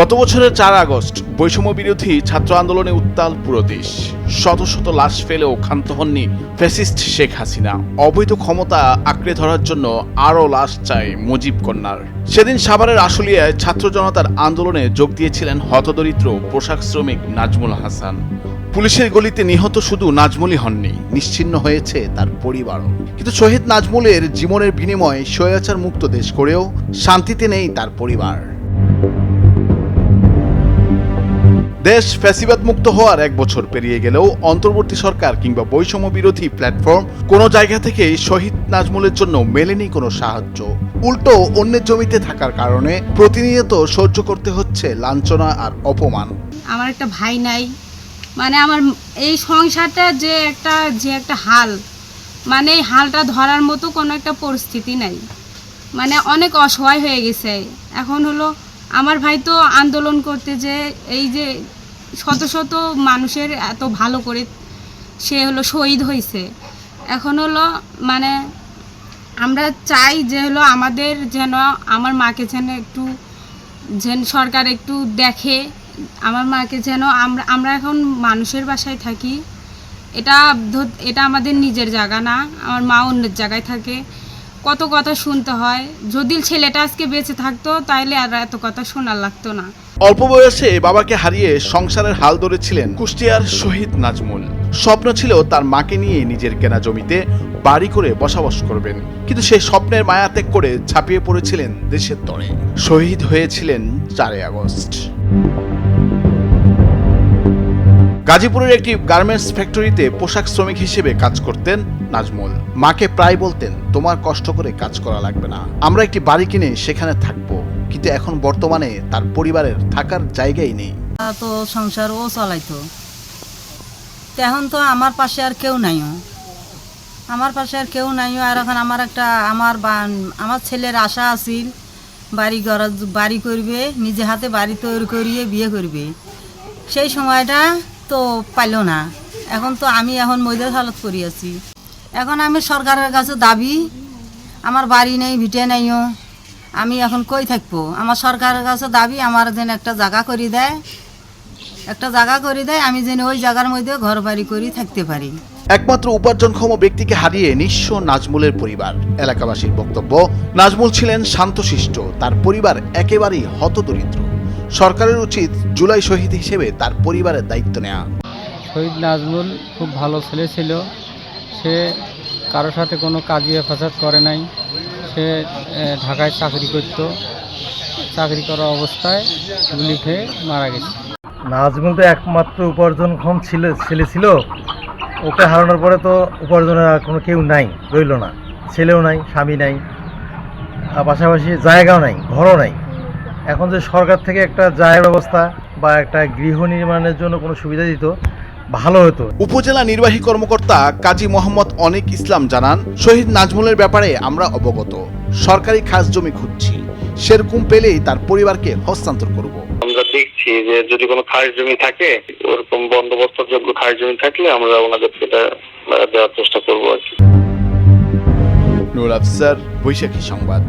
গত বছরের চার আগস্ট বৈষম্য বিরোধী ছাত্র আন্দোলনে উত্তাল পুরো দেশ। শত শত লাশ ফেলেও ক্ষান্ত হননি ফ্যাসিস্ট শেখ হাসিনা। অবৈধ ক্ষমতা আঁকড়ে ধরার জন্য আরও লাশ চাই মুজিব কন্যার। সেদিন সাভারের আশুলিয়ায় ছাত্র জনতার আন্দোলনে যোগ দিয়েছিলেন হতদরিদ্র পোশাক শ্রমিক নাজমুল হাসান। পুলিশের গলিতে নিহত শুধু নাজমুলই হননি নিশ্চিন্ন হয়েছে তার পরিবারও। কিন্তু শহীদ নাজমুলের জীবনের বিনিময়ে স্বৈরাচার মুক্ত দেশ করেও শান্তিতে নেই তার পরিবার। দেশ ফ্যাসিবাদ মুক্ত হওয়ার এক বছর পেরিয়ে গেলেও অন্তর্বর্তী সরকার কিংবা বৈষম্য বিরোধী প্ল্যাটফর্ম কোনো জায়গা থেকে শহীদ নাজমুলের জন্য মেলেনি কোনো সাহায্য। উল্টো অন্যের জমিতে থাকার কারণে প্রতিনিয়ত সহ্য করতে হচ্ছে লাঞ্ছনা আর অপমান। আমার একটা ভাই নাই। মানে আমার এই সংসারটা যে একটা যে একটা হাল মানে এই হালটা ধরার মতো কোনো একটা পরিস্থিতি নাই। মানে অনেক অসহায় হয়ে গেছে। এখন হলো, আমার ভাই তো আন্দোলন করতে যে এই যে শত শত মানুষের এত ভালো করে সে হলো শহীদ হয়েছে এখন হলো মানে আমরা চাই যে হলো আমাদের যেন আমার মাকে যেন একটু যেন সরকার একটু দেখে, আমার মাকে যেন আমরা আমরা এখন মানুষের বাসায় থাকি। এটা এটা আমাদের নিজের জায়গা না, আমার মা অন্যের জায়গায় থাকে। কত কথা শুনতে হয়। যদি ছেলেটা আজকে বেঁচে থাকতো তাহলে আর এত কথা শোনার লাগতো না। অল্প বয়সে বাবাকে হারিয়ে সংসারের হাল ধরেছিলেন কুষ্টিয়ার শহীদ নাজমুল। স্বপ্ন ছিল তার মাকে নিয়ে নিজের কেনা জমিতে বাড়ি করে বসবাস করবেন। কিন্তু সেই স্বপ্নের মায়া ত্যাগ করে ঝাঁপিয়ে পড়েছিলেন দেশের তরে। শহীদ হয়েছিলেন চারই আগস্ট। গাজীপুরের একটি গার্মেন্টস ফ্যাক্টরিতে পোশাক শ্রমিক হিসেবে কাজ করতেন নাজমুল। মাকে প্রায় বলতেন, তোমার কষ্ট করে কাজ করা লাগবে না। আমরা একটি বাড়ি কিনে সেখানে থাকব। কিন্তু এখন বর্তমানে তার পরিবারের থাকার জায়গাই নেই। তা সংসার ও চালাইতো। এখন তো আমার পাশে আর কেউ নাইও আমার পাশে আর কেউ নাইও আর এখন আমার একটা, আমার আমার ছেলের আশা আছিল, বাড়ি ঘর, বাড়ি করবে, নিজে হাতে বাড়ি তৈরি করিয়ে বিয়ে করবে। সেই সময়টা তো পাইলো না। এখন তো আমি এখন মৈদার হালত করি আছি। এখন আমি সরকারের কাছে দাবি, আমার বাড়ি নেই, ভিটে নেইও, আমি এখন কই থাকব? আমার সরকারের কাছে দাবি, আমার যেন একটা জায়গা করে দেয়, একটা জায়গা করে দেয়, আমি যেন ওই জায়গার মধ্যে ঘর বাড়ি করে, থাকতে পারি। একমাত্র উপার্জনক্ষম ব্যক্তিকে হারিয়ে নিঃস্ব নাজমুলের পরিবার। এলাকাবাসীর বক্তব্য, নাজমুল ছিলেন শান্তশিষ্ট, তার পরিবার একেবারেই হতদরিদ্র। সরকারের উচিত জুলাই শহীদ হিসেবে তার পরিবারের দায়িত্ব নেওয়া। শহীদ নাজমুল খুব ভালো ছেলে ছিল। সে কারোর সাথে কোনো কাজিয়ে ফাসাদ করে নাই। সে ঢাকায় চাকরি করত। চাকরি করা অবস্থায় গুলি খেয়ে মারা গেছে। নাজমুল তো একমাত্র উপার্জনক্ষম ছিল ছেলে ছিল। ওকে হারানোর পরে তো উপার্জনের আর কোনো কেউ নাই রইল না। ছেলেও নাই স্বামী নাই। আর পাশাপাশি জায়গাও নাই ঘরও নাই। এখন যে সরকার থেকে একটা জায়গার ব্যবস্থা বা একটা গৃহ নির্মাণের জন্য কোনো সুবিধা দিত ভালো হতো। উপজেলা নির্বাহী কর্মকর্তা কাজী মোহাম্মদ অনিক ইসলাম জানান শহীদ নাজমুলের ব্যাপারে আমরা অবগত। সরকারি খাস জমি খুঁজছি সেরকম পেলেই তার পরিবারকে হস্তান্তর করব। আমরা দেখছি যে যদি কোনো খাস জমি থাকে ওরকম বন্দোবস্তযোগ্য খাস জমি থাকলে আমরা ওনাদেরকে সেটা দেওয়ার চেষ্টা করব আর কি। নুর আফসার বৈশাখী সংবাদ।